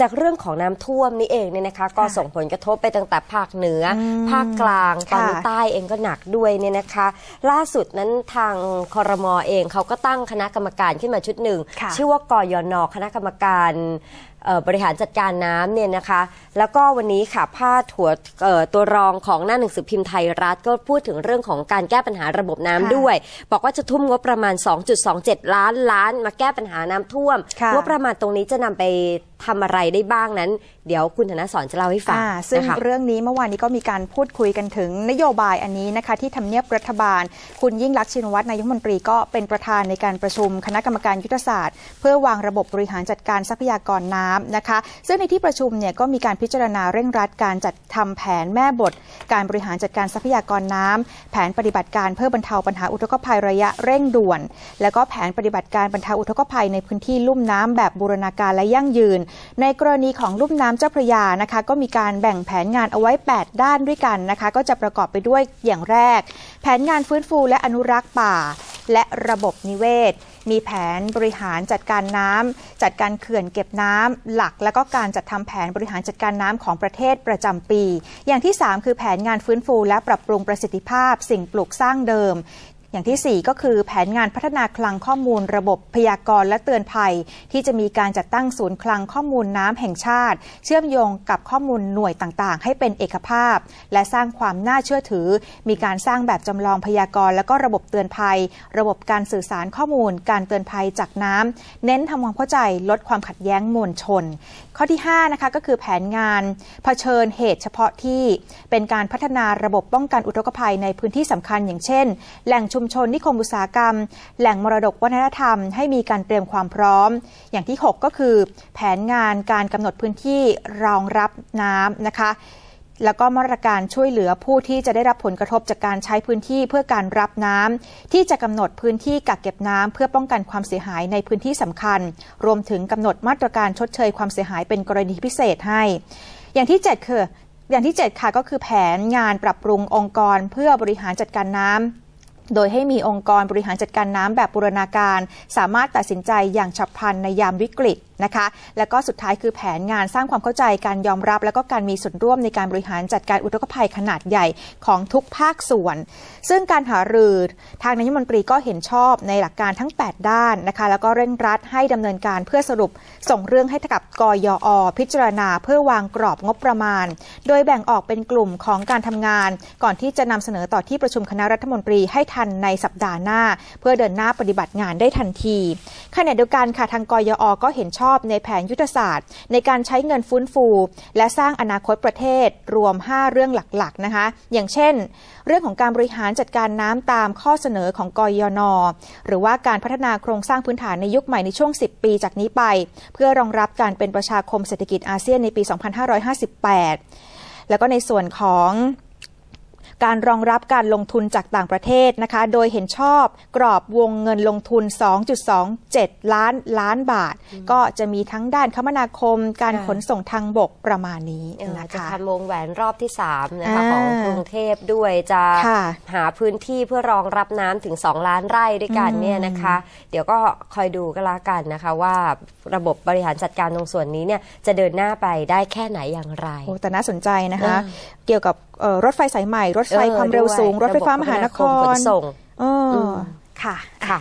จากเรื่องของน้ำท่วมนี่เองเนี่ยนะคะก็ค่ะส่งผลกระทบไปตั้งแต่ภาคเหนืออมภาคกลางตอนนี้ค่ะใต้เองก็หนักด้วยเนี่ยนะคะ ล่าสุดนั้นทางคอรมอเองเขาก็ตั้งคณะกรรมการขึ้นมาชุดหนึ่งค่ะชื่อว่ากยนคณะกรรมการเอ่อบริหารจัดการน้ำเนี่ยนะคะ แล้วก็วันนี้ค่ะพาดหัวเอ่อตัวรองของหน้าหนังสือพิมพ์ไทยรัฐ ก็พูดถึงเรื่องของการแก้ปัญหาระบบน้ำค่ะด้วย บอกว่าจะทุ่มงบประมาณ 2.27 ล้านล้าน มาแก้ปัญหาน้ำท่วมค่ะงบประมาณตรงนี้จะนำไป ทำอะไรได้บ้างนั้น เดี๋ยวคุณธนสอนจะเล่าให้ฟังอ่าซึ่งนะคะเรื่องนี้เมื่อวานนี้ก็มีการพูดคุยกันถึงนโยบายอันนี้นะคะ ที่ทำเนียบรัฐบาล คุณยิ่งรักษณ์ชินวัตรนายกรัฐมนตรีก็เป็นประธานในการประชุมคณะกรรมการยุทธศาสตร์ เพื่อวางระบบบริหารจัดการทรัพยากรน้ำนะคะ ซึ่งในที่ประชุมเนี่ยก็มีการพิจารณาเร่งรัดการจัดทำแผนแม่บท การบริหารจัดการทรัพยากรน้ำแผนปฏิบัติการเพื่อบรรเทาปัญหาอุทกภัยระยะเร่งด่วน แล้วก็แผนปฏิบัติการบรรเทาอุทกภัยในพื้นที่ลุ่มน้ำแบบบูรณาการและยั่งยืนในกรณีของลุ่มน้ำเจ้าพระยานะคะ ก็มีการแบ่งแผนงานเอาไว้ 8 ด้านด้วยกันนะคะ ก็จะประกอบไปด้วยอย่างแรก แผนงานฟื้นฟูและอนุรักษ์ป่า และระบบนิเวศ มีแผนบริหารจัดการน้ำจัดการเขื่อนเก็บน้ำหลัก แล้วก็การจัดทำแผนบริหารจัดการน้ำของประเทศประจำปี อย่างที่ 3 คือแผนงานฟื้นฟู และปรับปรุงประสิทธิภาพ สิ่งปลูกสร้างเดิม อย่างที่ 4 ก็คือแผนงานพัฒนาคลังข้อมูลระบบพยากรณ์และเตือนภัย ที่จะมีการจัดตั้งศูนย์คลังข้อมูลน้ำแห่งชาติ เชื่อมโยงกับข้อมูลหน่วยต่างๆ ให้เป็นเอกภาพ และสร้างความน่าเชื่อถือ มีการสร้างแบบจำลองพยากรณ์และก็ระบบเตือนภัย ระบบการสื่อสารข้อมูล การเตือนภัยจากน้ำเน้นทำความเข้าใจลดความขัดแย้งมวลชน ข้อที่5นะคะก็คือแผนงานเผชิญเหตุเฉพาะที่ เป็นการพัฒนาระบบป้องกันอุทกภัยในพื้นที่สำคัญอย่างเช่น แหล่งชุมชนนิคมอุตสาหกรรม แหล่งมรดกวัฒนธรรม ให้มีการเตรียมความพร้อม อย่างที่ 6 ก็คือ แผนงานการกำหนดพื้นที่รองรับน้ำนะคะแล้วก็มาตรการช่วยเหลือผู้ที่จะได้รับผลกระทบจากการใช้พื้นที่เพื่อการรับน้ำที่จะกำหนดพื้นที่กักเก็บน้ำเพื่อป้องกันความเสียหายในพื้นที่สำคัญ รวมถึงกำหนดมาตรการชดเชยความเสียหายเป็นกรณีพิเศษให้ อย่างที่ 7 คือ อย่างที่ 7 ค่ะก็คือแผนงานปรับปรุงองค์กร เพื่อบริหารจัดการน้ำ โดยให้มีองค์กรบริหารจัดการน้ำแบบบูรณาการ สามารถตัดสินใจอย่างฉับพลันในยามวิกฤตนะคะ แล้วก็สุดท้ายคือแผนงานสร้างความเข้าใจการยอมรับ แล้วก็การมีส่วนร่วมในการบริหารจัดการอุทกภัยขนาดใหญ่ของทุกภาคส่วน ซึ่งการหารือทางนายกมนตรีก็เห็นชอบในหลักการทั้ง 8 ด้านนะคะ แล้วก็เร่งรัดให้ดำเนินการเพื่อสรุปส่งเรื่องให้กับกยอ พิจารณาเพื่อวางกรอบงบประมาณ โดยแบ่งออกเป็นกลุ่มของการทำงาน ก่อนที่จะนำเสนอต่อที่ประชุมคณะรัฐมนตรีให้ทันในสัปดาห์หน้า เพื่อเดินหน้าปฏิบัติงานได้ทันทีขณะเดียวกันค่ะทางกยอ ก็เห็นชอบในแผนยุทธศาสตร์ ในการใช้เงินฟื้นฟู และสร้างอนาคตประเทศรวม 5 เรื่องหลักๆนะคะ อย่างเช่น เรื่องของการบริหารจัดการน้ำตามข้อเสนอของกยน หรือว่าการพัฒนาโครงสร้างพื้นฐานในยุคใหม่ในช่วง 10 ปีจากนี้ไป เพื่อรองรับการเป็นประชาคมเศรษฐกิจอาเซียนในปี 2558 แล้วก็ในส่วนของ การรองรับการลงทุนจากต่างประเทศนะคะ โดยเห็นชอบกรอบวงเงินลงทุน 2.27 ล้านล้านบาท ก็จะมีทั้งด้านคมนาคม การค่ะขนส่งทางบกประมาณนี้เอ่อนะจะคะทำวงแหวนรอบที่3นะคะอ่าของกรุงเทพด้วยจะค่ะหาพื้นที่เพื่อรองรับน้ำถึง 2 ล้านไร่ด้วยกันอืมเนี่ยนะคะ เดี๋ยวก็คอยดูก็แล้วกันนะคะว่าระบบบริหารจัดการตรงส่วนนี้เนี่ยจะเดินหน้าไปได้แค่ไหนอย่างไรโอ้แต่น่าสนใจนะคะเออเกี่ยวกับเอ่อรถไฟสายใหม่รถไฟเออความเร็วด้วยสูง รถไฟฟ้ามหานคระบบคมรขนส่งเอออมค่ะค่ะ